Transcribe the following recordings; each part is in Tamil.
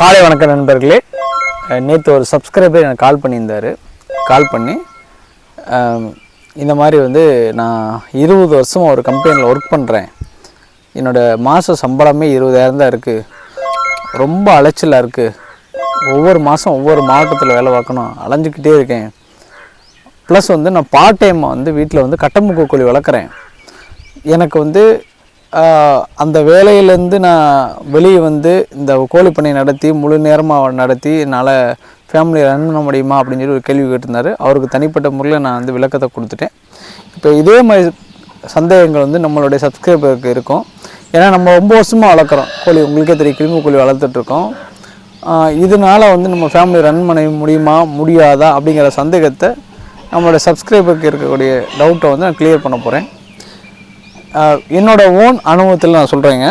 காலை வணக்கம் நண்பர்களே. நேற்று ஒரு சப்ஸ்கிரைபர் எனக்கு கால் பண்ணியிருந்தார். கால் பண்ணி இந்த மாதிரி வந்து நான் இருபது வருஷம் ஒரு கம்பெனியில் ஒர்க் பண்ணுறேன் என்னோடய மாத சம்பளமே இருபதாயிரம் தான் இருக்குது ரொம்ப அலைச்சலாக இருக்குது ஒவ்வொரு மாதம் ஒவ்வொரு மாவட்டத்தில் வேலை பார்க்கணும் அலைஞ்சிக்கிட்டே இருக்கேன். ப்ளஸ் வந்து நான் பார்ட் டைமாக வந்து வீட்டில் வந்து கட்டமுக்கு கோழி வளர்க்குறேன். எனக்கு வந்து அந்த வேலையிலேருந்து நான் வெளியே வந்து இந்த கோழி பண்ணை நடத்தி முழு நேரமாக நடத்தி என்னால் ஃபேமிலி ரன் பண்ண முடியுமா அப்படின்னு சொல்லி ஒரு கேள்வி கேட்டிருந்தார். அவருக்கு தனிப்பட்ட முறையில் நான் வந்து விளக்கத்தை கொடுத்துட்டேன். இப்போ இதே மாதிரி சந்தேகங்கள் வந்து நம்மளுடைய சப்ஸ்கிரைபருக்கு இருக்கும். ஏன்னா நம்ம ரொம்ப வருஷமாக வளர்க்குறோம். கோழி உங்களுக்கே தெரியும் கிருமி கோழி வளர்த்துட்ருக்கோம் இதனால் வந்து நம்ம ஃபேமிலி ரன் பண்ண முடியுமா முடியாதா அப்படிங்கிற சந்தேகத்தை நம்மளோட சப்ஸ்கிரைபருக்கு இருக்கக்கூடிய டவுட்டை வந்து நான் கிளியர் பண்ண போகிறேன் என்னோட ஓன் அனுபவத்தில் நான் சொல்கிறேங்க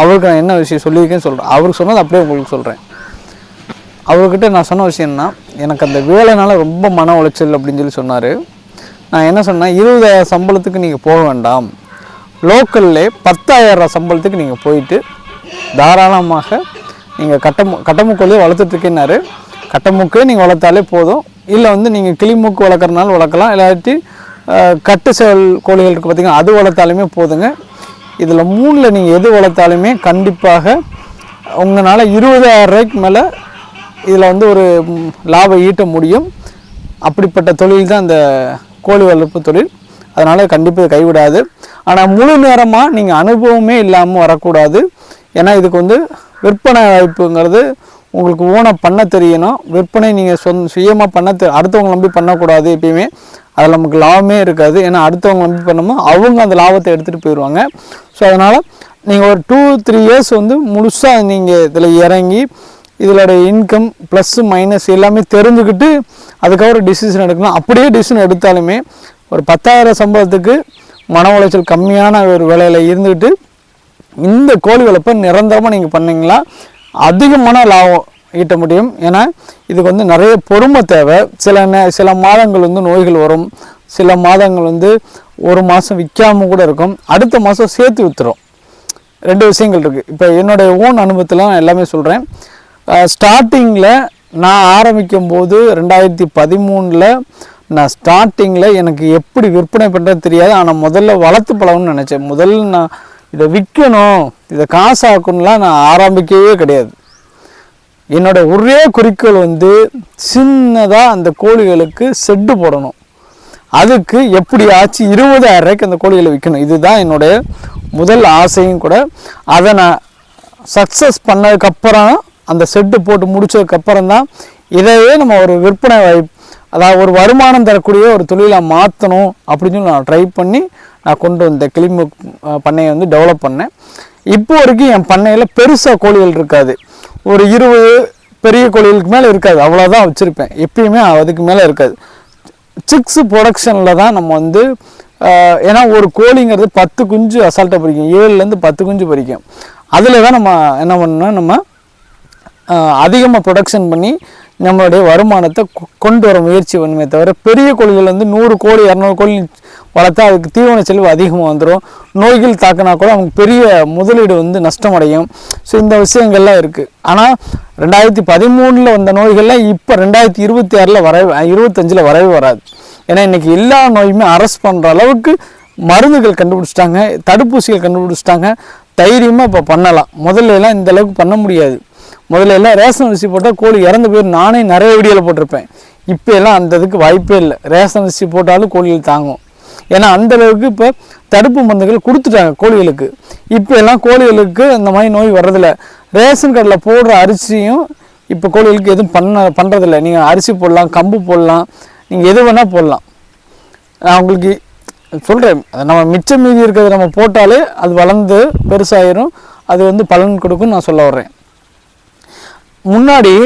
அவருக்கு நான் என்ன விஷயம் சொல்லியிருக்கேன்னு சொல்கிறேன் அவருக்கு சொன்னது அப்படியே உங்களுக்கு சொல்கிறேன் அவர்கிட்ட நான் சொன்ன விஷயம்னா எனக்கு அந்த வேலைனால ரொம்ப மன உளைச்சல் அப்படின்னு சொல்லி சொன்னார். நான் என்ன சொன்னேன் இருபதாயிரம் சம்பளத்துக்கு நீங்கள் போக வேண்டாம். லோக்கல்லே பத்தாயிரம் சம்பளத்துக்கு நீங்கள் போயிட்டு தாராளமாக நீங்கள் கட்டமு கட்டமுக்கோழியை வளர்த்துட்ருக்கேன்னாரு. கட்டமுக்கே நீங்கள் வளர்த்தாலே போதும். இல்லை வந்து நீங்கள் கிளிமூக்கு வளர்க்குறனால வளர்க்கலாம். இல்லாட்டி கட்டு செயல் கோழிகள் இருக்குது பார்த்திங்கன்னா அது வளர்த்தாலுமே போதுங்க. இதில் மூணில் நீங்கள் எது வளர்த்தாலுமே கண்டிப்பாக உங்களால் இருபதாயிரம் ரூபாய்க்கு மேலே இதில் வந்து ஒரு லாபம் ஈட்ட முடியும். அப்படிப்பட்ட தொழில் தான் இந்த கோழி வளர்ப்பு தொழில். அதனால் கண்டிப்பாக கைவிடாது. ஆனால் முழு நேரமாக நீங்கள் அனுபவமே இல்லாமல் வரக்கூடாது. ஏன்னா இதுக்கு வந்து விற்பனை வாய்ப்புங்கிறது உங்களுக்கு ஓனாக பண்ண தெரியணும். விற்பனை நீங்கள் சொந்த சுயமாக பண்ண தெ அடுத்தவங்க நம்பி பண்ணக்கூடாது எப்பயுமே. அதில் நமக்கு லாபமே இருக்காது. ஏன்னா அடுத்தவங்க நம்பி பண்ணும்போது அவங்க அந்த லாபத்தை எடுத்துகிட்டு போயிடுவாங்க ஸோ அதனால் நீங்கள் ஒரு டூ த்ரீ இயர்ஸ் வந்து முழுசாக நீங்கள் இதில் இறங்கி இதோட இன்கம் ப்ளஸ் மைனஸ் எல்லாமே தெரிஞ்சுக்கிட்டு அதுக்கப்புறம் டிசிஷன் எடுக்கணும். அப்படியே டிசிஷன் எடுத்தாலுமே ஒரு பத்தாயிரம் சம்பளத்துக்கு மன உளைச்சல் கம்மியான ஒரு வேலையில் இருந்துக்கிட்டு இந்த கோழி வளர்ப்பை நிரந்தரமாக நீங்கள் பண்ணீங்களா? அதிகமான லாபம் ஈட்ட முடியும். ஏன்னா இதுக்கு வந்து நிறைய பொறுமை தேவை. சில நே சில மாதங்கள் வந்து நோய்கள் வரும். சில மாதங்கள் வந்து ஒரு மாதம் விற்காம கூட இருக்கும். அடுத்த மாதம் சேர்த்து விற்றுரும் ரெண்டு விஷயங்கள் இருக்குது இப்போ என்னுடைய ஓன் அனுபவத்தில் நான் எல்லாமே சொல்கிறேன் ஸ்டார்டிங்கில் நான் ஆரம்பிக்கும் போது ரெண்டாயிரத்தி பதிமூணில் நான் ஸ்டார்டிங்கில் எனக்கு எப்படி விற்பனை பண்ணுறது தெரியாது. ஆனால் முதல்ல வளர்த்து பழகணும்னு நினச்சேன். முதல்ல நான் இதை விற்கணும் இதை காசாக்கணும்லாம் நான் ஆரம்பிக்கவே கிடையாது. என்னோட ஒரே குறிக்கோள் வந்து சின்னதாக அந்த கோழிகளுக்கு செட்டு போடணும். அதுக்கு எப்படி ஆச்சு இருபதாயிரம் ரூபாய்க்கு அந்த கோழிகளை விற்கணும். இதுதான் என்னுடைய முதல் ஆசையும் கூட. அதை நான் சக்ஸஸ் பண்ணதுக்கப்புறம் அந்த செட்டு போட்டு முடித்ததுக்கப்புறம் தான் இதையே நம்ம ஒரு விற்பனை வாய்ப்பு அதாவது ஒரு வருமானம் தரக்கூடிய ஒரு தொழிலை மாற்றணும் அப்படின்னு நான் ட்ரை பண்ணி நான் கொண்டு வந்த கிளிமு பண்ணையை வந்து டெவலப் பண்ணேன். இப்போ வரைக்கும் என் பண்ணையில் பெருசாக கோழிகள் இருக்காது. ஒரு இருபது பெரிய கோழிகளுக்கு மேலே இருக்காது. அவ்வளோதான் வச்சுருப்பேன். எப்பயுமே அதுக்கு மேலே இருக்காது. சிக்ஸ் ப்ரொடக்ஷனில் தான் நம்ம வந்து ஏன்னா ஒரு கோழிங்கிறது பத்து குஞ்சு அசால்ட்டாக பறிக்கும். ஏழுலேருந்து பத்து குஞ்சு பறிக்கும். அதில் தான் நம்ம என்ன பண்ணணும் நம்ம அதிகமாக ப்ரொடக்ஷன் பண்ணி நம்மளுடைய வருமானத்தை கொண்டு வர முயற்சி பண்ணுமே தவிர பெரிய கோழிகள் வந்து நூறு கோழி இரநூறு கோழி வளர்த்தா அதுக்கு தீவன செலவு அதிகமாக வந்துடும் நோய்கள் தாக்கினா கூட அவங்களுக்கு பெரிய முதலீடு வந்து நஷ்டமடையும். ஸோ இந்த விஷயங்கள்லாம் இருக்குது ஆனால் ரெண்டாயிரத்தி பதிமூணில் வந்த நோய்கள்லாம் இப்போ ரெண்டாயிரத்தி இருபத்தி ஆறில் வரவே இருபத்தஞ்சில் வரவே வராது. ஏன்னா இன்றைக்கி எல்லா நோயுமே அரெஸ்ட் பண்ணுற அளவுக்கு மருந்துகள் கண்டுபிடிச்சிட்டாங்க தடுப்பூசிகள் கண்டுபிடிச்சிட்டாங்க. தைரியமாக இப்போ பண்ணலாம். முதல்ல எல்லாம் இந்த அளவுக்கு பண்ண முடியாது. முதல்ல எல்லாம் ரேஷன் அரிசி போட்டால் கோழி இறந்து போயிடும் நானே நிறைய வீடியோவில் போட்டிருப்பேன். இப்போ எல்லாம் அந்த இதுக்கு வாய்ப்பே இல்லை. ரேஷன் அரிசி போட்டாலும் கோழிகள் தாங்கும். ஏன்னா அந்த அளவுக்கு இப்போ தடுப்பு மருந்துகள் கொடுத்துட்டாங்க கோழிகளுக்கு. இப்போ எல்லாம் கோழிகளுக்கு அந்த மாதிரி நோய் வர்றதில்ல. ரேஷன் கடையில் போடுற அரிசியும் இப்போ கோழிகளுக்கு எதுவும் பண்ண பண்ணுறதில்ல நீங்கள் அரிசி போடலாம் கம்பு போடலாம் நீங்கள் எது வேணால் போடலாம். நான் உங்களுக்கு சொல்கிறேன் நம்ம மிச்சம் மீதி இருக்கிறத நம்ம போட்டாலே அது வளர்ந்து பெருசாயிரும். அது வந்து பலன் கொடுக்கும்னு நான் சொல்ல வர்றேன். முன்னாடி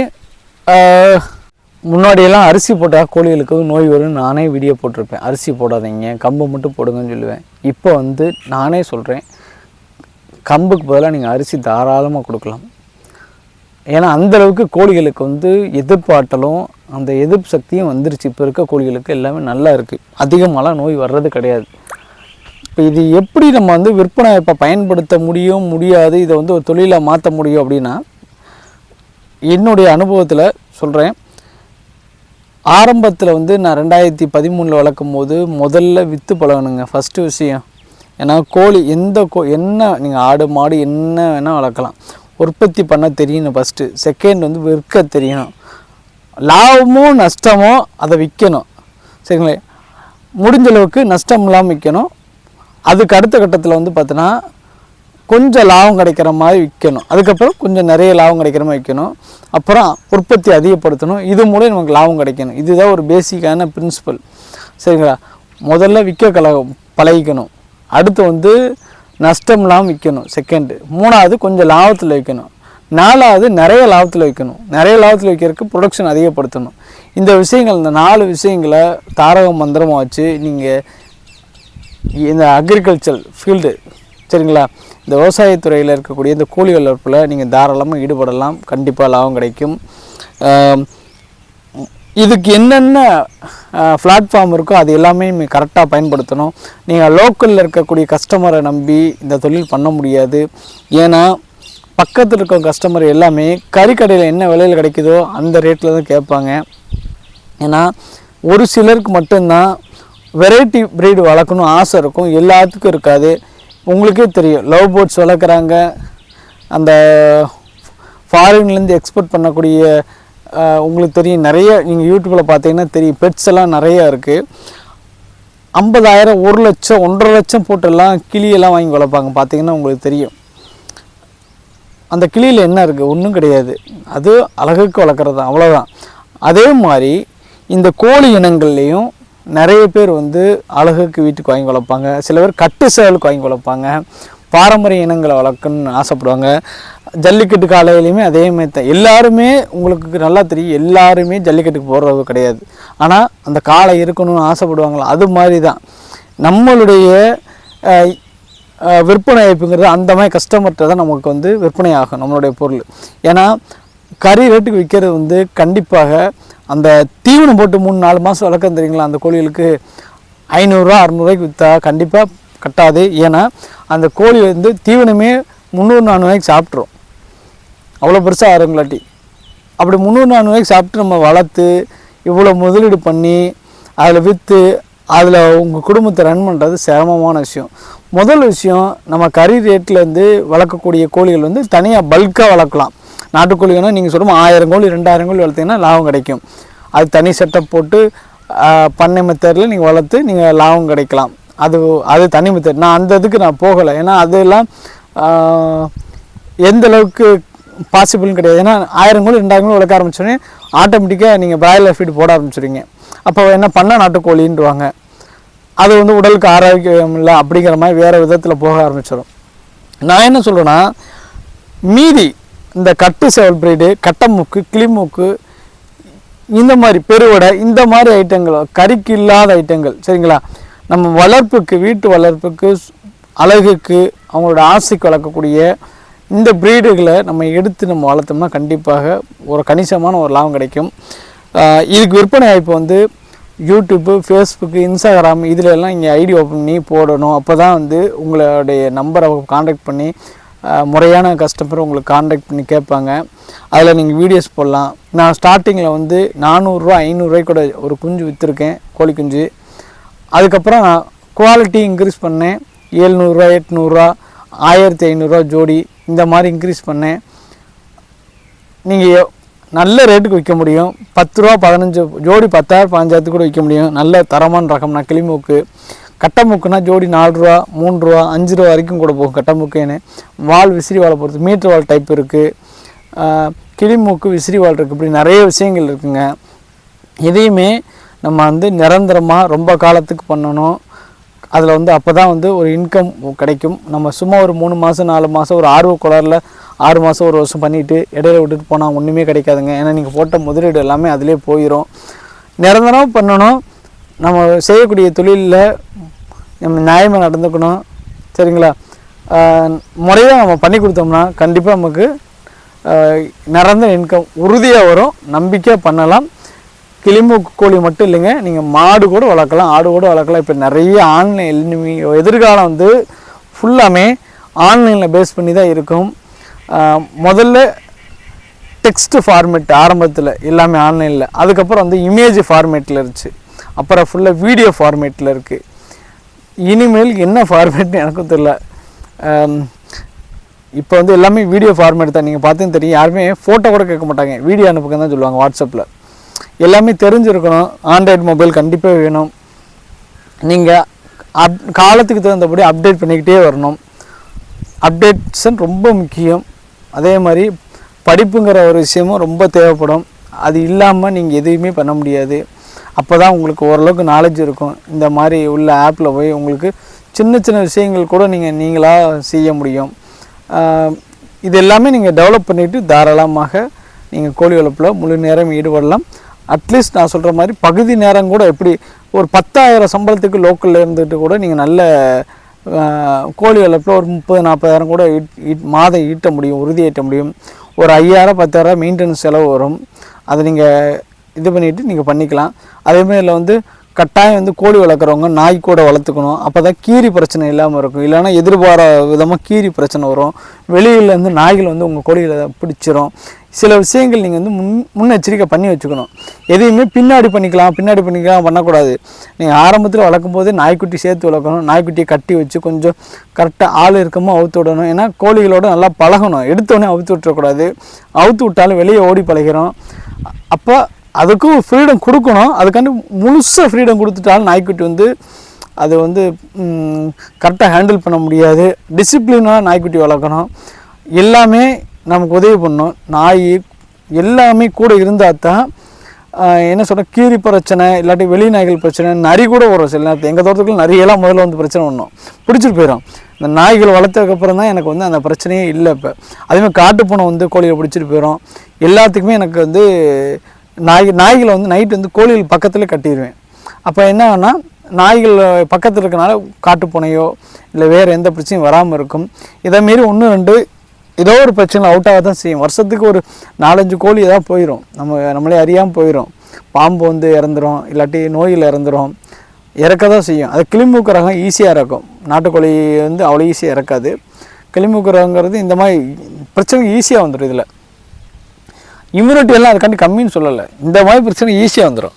முன்னாடியெல்லாம் அரிசி போட்டால் கோழிகளுக்கு நோய் வரும்னு நானே வீடியோ போட்டிருப்பேன். அரிசி போடாதீங்க கம்பு மட்டும் போடுங்கன்னு சொல்லுவேன். இப்போ வந்து நானே சொல்கிறேன் கம்புக்கு பதிலாக நீங்கள் அரிசி தாராளமாக கொடுக்கலாம். ஏன்னா அந்த அளவுக்கு கோழிகளுக்கு வந்து எதிர்ப்பாட்டலும் அந்த எதிர்ப்பு சக்தியும் வந்துருச்சு. இப்போ இருக்க கோழிகளுக்கு எல்லாமே நல்லா இருக்குது அதிகமாகலாம் நோய் வர்றது கிடையாது. இப்போ இது எப்படி நம்ம வந்து விற்பனை இப்போ பயன்படுத்த முடியும் முடியாது இதை வந்து ஒரு தொழிலாக மாற்ற முடியும் அப்படின்னா என்னுடைய அனுபவத்தில் சொல்கிறேன் ஆரம்பத்தில் வந்து நான் ரெண்டாயிரத்தி பதிமூணில் வளர்க்கும் போது முதல்ல விற்று பழகணுங்க ஃபஸ்ட்டு விஷயம். ஏன்னா கோழி எந்த கோ என்ன நீங்கள் ஆடு மாடு என்ன வேணால் வளர்க்கலாம். உற்பத்தி பண்ண தெரியணும் ஃபஸ்ட்டு செகண்ட் வந்து விற்க தெரியணும். லாபமோ நஷ்டமோ அதை விற்கணும். சரிங்களே? முடிஞ்ச அளவுக்கு நஷ்டம் இல்லாமல் விற்கணும். அதுக்கு அடுத்த கட்டத்தில் வந்து பார்த்தோன்னா கொஞ்சம் லாபம் கிடைக்கிற மாதிரி விற்கணும். அதுக்கப்புறம் கொஞ்சம் நிறைய லாபம் கிடைக்கிற மாதிரி விற்கணும். அப்புறம் உற்பத்தி அதிகப்படுத்தணும். இது மூலம் நமக்கு லாபம் கிடைக்கணும். இதுதான் ஒரு பேசிக்கான பிரின்சிபல் சரிங்களா? முதல்ல விற்க கல பழகிக்கணும். அடுத்து வந்து நஷ்டம் இல்லாமல் விற்கணும். செகண்டு மூணாவது கொஞ்சம் லாபத்தில் வைக்கணும். நாலாவது நிறைய லாபத்தில் வைக்கணும். நிறைய லாபத்தில் வைக்கிறதுக்கு ப்ரொடக்ஷன் அதிகப்படுத்தணும். இந்த விஷயங்கள் இந்த நாலு விஷயங்களை தாரக மந்திரமாக வச்சு நீங்கள் இந்த அக்ரிகல்ச்சர் ஃபீல்டு சரிங்களா? இந்த விவசாயத்துறையில் இருக்கக்கூடிய இந்த கூலி வளர்ப்பில் நீங்கள் தாராளமாக ஈடுபடலாம். கண்டிப்பாக லாபம் கிடைக்கும். இதுக்கு என்னென்ன பிளாட்ஃபார்ம் இருக்கோ அது எல்லாமே நீங்கள் கரெக்டாக பயன்படுத்தணும். நீங்கள் லோக்கலில் இருக்கக்கூடிய கஸ்டமரை நம்பி இந்த தொழில் பண்ண முடியாது. ஏன்னா பக்கத்தில் இருக்க கஸ்டமர் எல்லாமே கறிக்கடையில் என்ன விலையில் கிடைக்குதோ அந்த ரேட்டில் தான் கேட்பாங்க. ஏன்னா ஒரு சிலருக்கு மட்டும்தான் வெரைட்டி ப்ரீடு வளர்க்கணும் ஆசை இருக்கும். எல்லாத்துக்கும் இருக்காது. உங்களுக்கே தெரியும். லவ் போட்ஸ் வளர்க்குறாங்க. அந்த ஃபாரின்லேருந்து எக்ஸ்போர்ட் பண்ணக்கூடிய உங்களுக்கு தெரியும். நிறைய நீங்கள் யூடியூப்பில் பார்த்தீங்கன்னா தெரியும். பெட்ஸ் எல்லாம் நிறையா இருக்குது ஐம்பதாயிரம் ஒரு லட்சம் ஒன்றரை லட்சம் போட்டெல்லாம் கிளியெல்லாம் வாங்கி வளர்ப்பாங்க. பார்த்தீங்கன்னா உங்களுக்கு தெரியும். அந்த கிளியில் என்ன இருக்குது ஒன்றும் கிடையாது. அது அழகுக்கு வளர்க்குறது தான். அவ்வளோதான் அதே மாதிரி இந்த கோழி இனங்கள்லேயும் நிறைய பேர் வந்து அழகுக்கு வீட்டுக்கு வாங்கி வளர்ப்பாங்க. சில பேர் கட்டு சேவலுக்கு வாங்கி வளர்ப்பாங்க. பாரம்பரிய இனங்களை வளர்க்கணும்னு ஆசைப்படுவாங்க. ஜல்லிக்கட்டு காலையிலையுமே அதே மாதிரி தான். எல்லாருமே உங்களுக்கு நல்லா தெரியும். எல்லாருமே ஜல்லிக்கட்டுக்கு போடுறது கிடையாது. ஆனால் அந்த காளை இருக்கணும்னு ஆசைப்படுவாங்களா? அது மாதிரி தான். நம்மளுடைய விற்பனை வாய்ப்புங்கிறது அந்த மாதிரி கஸ்டமர்கிட்ட தான் நமக்கு வந்து விற்பனை ஆகும் நம்மளுடைய பொருள். ஏன்னா கறி ரேட்டுக்கு விற்கிறது வந்து கண்டிப்பாக அந்த தீவனம் போட்டு மூணு நாலு மாதம் வளர்க்க தெரியுங்களா? அந்த கோழிகளுக்கு ஐநூறுரூவா அறநூறுவாய்க்கு விற்றா கண்டிப்பாக கட்டாது. ஏன்னா அந்த கோழி வந்து தீவனமே முந்நூறு நானூறுவாய்க்கு சாப்பிட்ரும் அவ்வளோ பெருசாக ஆறுங்களாட்டி அப்படி முந்நூறு நானூறுவாய்க்கு சாப்பிட்டு நம்ம வளர்த்து இவ்வளோ முதலீடு பண்ணி அதில் விற்று அதில் உங்கள் குடும்பத்தை ரன் பண்ணுறது சிரமமான விஷயம். முதல் விஷயம் நம்ம கறி ரேட்டில் வந்து வளர்க்கக்கூடிய கோழிகள் வந்து தனியாக பல்காக வளர்க்கலாம். நாட்டுக்கோழிகள்னா நீங்கள் சொல்லுமா ஆயிரம் கோழி ரெண்டாயிரம் கோழி வளர்த்தீங்கன்னா லாபம் கிடைக்கும். அது தனி செட்டப் போட்டு பண்ணை மெத்தடில் நீங்கள் வளர்த்து நீங்கள் லாபம் கிடைக்கலாம். அது அது தனி மெத்தட். நான் அந்த இதுக்கு நான் போகலை. ஏன்னா அதெல்லாம் எந்த அளவுக்கு பாசிபிள்னு கிடையாது. ஏன்னா ஆயிரம் கோழி ரெண்டாயிரம் கோழி வளர்க்க ஆரம்பிச்சோடனே ஆட்டோமேட்டிக்காக நீங்கள் பிராய்லர் ஃபீட் போட ஆரம்பிச்சிடுங்க அப்போ என்ன பண்ண நாட்டுக்கோழின்டுவாங்க அது வந்து உடலுக்கு ஆரோக்கியம் இல்லை அப்படிங்கிற மாதிரி வேறு விதத்தில் போக ஆரம்பிச்சிடும் நான் என்ன சொல்கிறேன்னா மீதி இந்த கட்டு செவல் பிரீடு கட்டமுக்கு கிளிமூக்கு இந்த மாதிரி பெருவடை இந்த மாதிரி ஐட்டங்கள் கறிக்கு இல்லாத ஐட்டங்கள் சரிங்களா? நம்ம வளர்ப்புக்கு வீட்டு வளர்ப்புக்கு அழகுக்கு அவங்களோட ஆசைக்கு வளர்க்கக்கூடிய இந்த ப்ரீடுகளை நம்ம எடுத்து நம்ம வளர்த்தோம்னா கண்டிப்பாக ஒரு கணிசமான ஒரு லாபம் கிடைக்கும். இதுக்கு விற்பனை வாய்ப்பு வந்து யூடியூப்பு ஃபேஸ்புக்கு இன்ஸ்டாகிராம் இதிலெல்லாம் இங்கே ஐடி ஓப்பன் பண்ணி போடணும். அப்போ தான் வந்து உங்களுடைய நம்பரை காண்டாக்ட் பண்ணி முறையான கஸ்டமர் உங்களுக்கு காண்டாக்ட் பண்ணி கேட்பாங்க. அதில் நீங்கள் வீடியோஸ் போடலாம். நான் ஸ்டார்டிங்கில் வந்து நானூறுரூவா ஐநூறுரூவாய்க்கு கூட ஒரு குஞ்சு விற்றுருக்கேன் கோழி குஞ்சு. அதுக்கப்புறம் நான் குவாலிட்டி இன்க்ரீஸ் பண்ணேன். ஏழ்நூறுரூவா எட்நூறுரூவா ஆயிரத்தி ஐநூறுரூவா ஜோடி இந்த மாதிரி இன்க்ரீஸ் பண்ணேன். நீங்கள் நல்ல ரேட்டுக்கு விற்க முடியும். பத்து ரூபா பதினஞ்சு ஜோடி பத்தாயிரம் பதினஞ்சாயிரத்துக்கு கூட விற்க முடியும். நல்ல தரமான ரகம்னா கிளிமூக்கு. கட்டமுக்குனா ஜோடி நாலு ரூபா மூணு ரூபா அஞ்சு ரூபா வரைக்கும் கூட போகும் கட்டமுக்குன்னு. வால் விசிறி வாழை பொறுத்து மீட்டர் வால் டைப் இருக்குது கிளிமூக்கு விசிறி வால் இருக்குது இப்படி நிறைய விஷயங்கள் இருக்குங்க. இதையுமே நம்ம வந்து நிரந்தரமாக ரொம்ப காலத்துக்கு பண்ணணும். அதில் வந்து அப்போ தான் வந்து ஒரு இன்கம் கிடைக்கும். நம்ம சும்மா ஒரு மூணு மாதம் நாலு மாதம் ஒரு ஆர்வ குளரில் ஆறு மாதம் ஒரு வருஷம் பண்ணிவிட்டு இடையில விட்டுட்டு போனால் ஒன்றுமே கிடைக்காதுங்க. ஏன்னா நீங்கள் போட்ட முதலீடு எல்லாமே அதிலே போயிடும் நிரந்தரம் பண்ணணும். நம்ம செய்யக்கூடிய தொழிலில் நம்ம நியாயமாக நடந்துக்கணும். சரிங்களா? முறையாக நம்ம பண்ணி கொடுத்தோம்னா கண்டிப்பாக நமக்கு நிறந்த இன்கம் உறுதியாக வரும். நம்பிக்கையாக பண்ணலாம். கிளிமூக்கு கோழி மட்டும் இல்லைங்க நீங்கள் மாடு கூட வளர்க்கலாம். ஆடு கூட வளர்க்கலாம். இப்போ நிறைய ஆன்லைன் எதிர்காலம் வந்து ஃபுல்லாமே ஆன்லைனில் பேஸ் பண்ணி தான் இருக்கும். முதல்ல டெக்ஸ்ட் ஃபார்மேட் ஆரம்பத்தில் எல்லாமே ஆன்லைனில். அதுக்கப்புறம் வந்து இமேஜ் ஃபார்மேட்டில் இருந்துச்சு. அப்புறம் ஃபுல்லாக வீடியோ ஃபார்மேட்டில் இருக்குது இனிமேல் என்ன ஃபார்மேட்னு எனக்கும் தெரில இப்போ வந்து எல்லாமே வீடியோ ஃபார்மேட் தான். நீங்கள் பார்த்துன்னு தெரியும். யாருமே ஃபோட்டோ கூட கேட்க மாட்டாங்க. வீடியோ அனுப்புங்க தான் சொல்லுவாங்க வாட்ஸ்அப்பில் எல்லாமே தெரிஞ்சிருக்கணும். ஆண்ட்ராய்டு மொபைல் கண்டிப்பாக வேணும். நீங்கள் அப் காலத்துக்கு தகுந்தபடி அப்டேட் பண்ணிக்கிட்டே வரணும். அப்டேட்ஸன் ரொம்ப முக்கியம். அதே மாதிரி படிப்புங்கிற ஒரு விஷயமும் ரொம்ப தேவைப்படும். அது இல்லாமல் நீங்கள் எதுவுமே பண்ண முடியாது. அப்போ தான் உங்களுக்கு ஓரளவுக்கு நாலேஜ் இருக்கும். இந்த மாதிரி உள்ள ஆப்பில் போய் உங்களுக்கு சின்ன சின்ன விஷயங்கள் கூட நீங்கள் நீங்களாக செய்ய முடியும். இது எல்லாமே நீங்கள் டெவலப் பண்ணிவிட்டு தாராளமாக நீங்கள் கோழி வளர்ப்பில் முழு நேரம் ஈடுபடலாம். அட்லீஸ்ட் நான் சொல்கிற மாதிரி பகுதி நேரம் கூட எப்படி ஒரு பத்தாயிரம் சம்பளத்துக்கு லோக்கலில் இருந்துட்டு கூட நீங்கள் நல்ல கோழி வளர்ப்பில் ஒரு முப்பது நாற்பதாயிரம் கூட ஈட் ஈட் மாதம் ஈட்ட முடியும் உறுதி ஈட்ட முடியும். ஒரு ஐயாயிரம் பத்தாயிரம் மெயின்டெனன்ஸ் செலவு வரும். அதை நீங்கள் இது பண்ணிவிட்டு நீங்கள் பண்ணிக்கலாம். அதேமாதிரி இதில் வந்து கட்டாயம் வந்து கோழி வளர்க்குறவங்க நாய் கூட வளர்த்துக்கணும். அப்போ தான் கீரி பிரச்சனை இல்லாமல் இருக்கும். இல்லைன்னா எதிர்பார விதமாக கீரி பிரச்சனை வரும். வெளியிலேருந்து நாய்கள் வந்து உங்கள் கோழிகளை பிடிச்சிரும். சில விஷயங்கள் நீங்கள் வந்து முன் முன்னெச்சரிக்கை பண்ணி வச்சுக்கணும். எதையுமே பின்னாடி பண்ணிக்கலாம் பின்னாடி பண்ணிக்கலாம் பண்ணக்கூடாது. நீங்கள் ஆரம்பத்தில் வளர்க்கும் போதே நாய்க்குட்டி சேர்த்து வளர்க்கணும். நாய்க்குட்டியை கட்டி வச்சு கொஞ்சம் கரெக்டாக ஆள் இருக்கமோ அவுத்து விடணும். ஏன்னா கோழிகளோட நல்லா பழகணும். எடுத்தோடனே அவுத்து விட்டுறக்கூடாது. அவுத்து விட்டாலும் வெளியே ஓடி பழகிறோம். அப்போ அதுக்கும் ஃப்ரீடம் கொடுக்கணும். அதுக்காண்டி முழுசாக ஃப்ரீடம் கொடுத்துட்டாலும் நாய்க்குட்டி வந்து அது வந்து கரெக்டாக ஹேண்டில் பண்ண முடியாது. டிசிப்ளினாக நாய்க்குட்டி வளர்க்கணும். எல்லாமே நமக்கு உதவி பண்ணணும். நாய் எல்லாமே கூட இருந்தால் தான் என்ன சொல்கிற கீரி பிரச்சனை இல்லாட்டி வெளி நாய்கள் பிரச்சனை நரி கூட வரும் சில நேரத்தில். எங்கள் தோட்டத்துக்குள்ள நிறையெல்லாம் முதல்ல வந்து பிரச்சனை பண்ணும். பிடிச்சிட்டு போயிடும் இந்த நாய்கள் வளர்த்ததுக்கப்புறம் தான் எனக்கு வந்து அந்த பிரச்சனையே இல்லை இப்போ. அதேமாதிரி காட்டுப்பூனை வந்து கோழியை பிடிச்சிட்டு போயிடும் எல்லாத்துக்குமே எனக்கு வந்து நாய் நாய்களை வந்து நைட் வந்து கோழிகள் பக்கத்தில் கட்டிடுவேன் அப்போ என்ன ஆகும்னா நாய்கள் பக்கத்தில் இருக்கனால காட்டுப்பூனையோ இல்லை வேறு எந்த பிரச்சனையும் வராமல் இருக்கும். இதை மாரி ஒன்று ரெண்டு ஏதோ ஒரு பிரச்சனை அவுட் ஆக தான் செய்யும். வருஷத்துக்கு ஒரு நாலஞ்சு கோழி ஏதாவது போயிடும் நம்ம நம்மளே அறியாமல் போயிடும் பாம்பு வந்து இறந்துரும் இல்லாட்டி நோயில் இறந்துடும் இறக்க தான் செய்யும். அது கிளிமூக்கு ரகம் ஈஸியாக இறக்கும் நாட்டுக்கோழி வந்து அவ்வளோ ஈஸியாக இறக்காது. கிளிமூக்கு ரகங்கிறது இந்த மாதிரி பிரச்சனை ஈஸியாக வந்துடும் இதில். இம்யூனிட்டி எல்லாம் அதுக்காண்டி கம்மின்னு சொல்லலை. இந்த மாதிரி பிரச்சனை ஈஸியாக வந்துடும்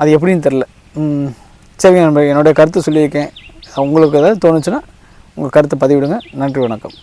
அது எப்படின்னு தெரில சரிங்க நண்பர் என்னுடைய கருத்து சொல்லியிருக்கேன். உங்களுக்கு ஏதாவது தோணுச்சுன்னா உங்கள் கருத்தை பதிவிடுங்க. நன்றி வணக்கம்.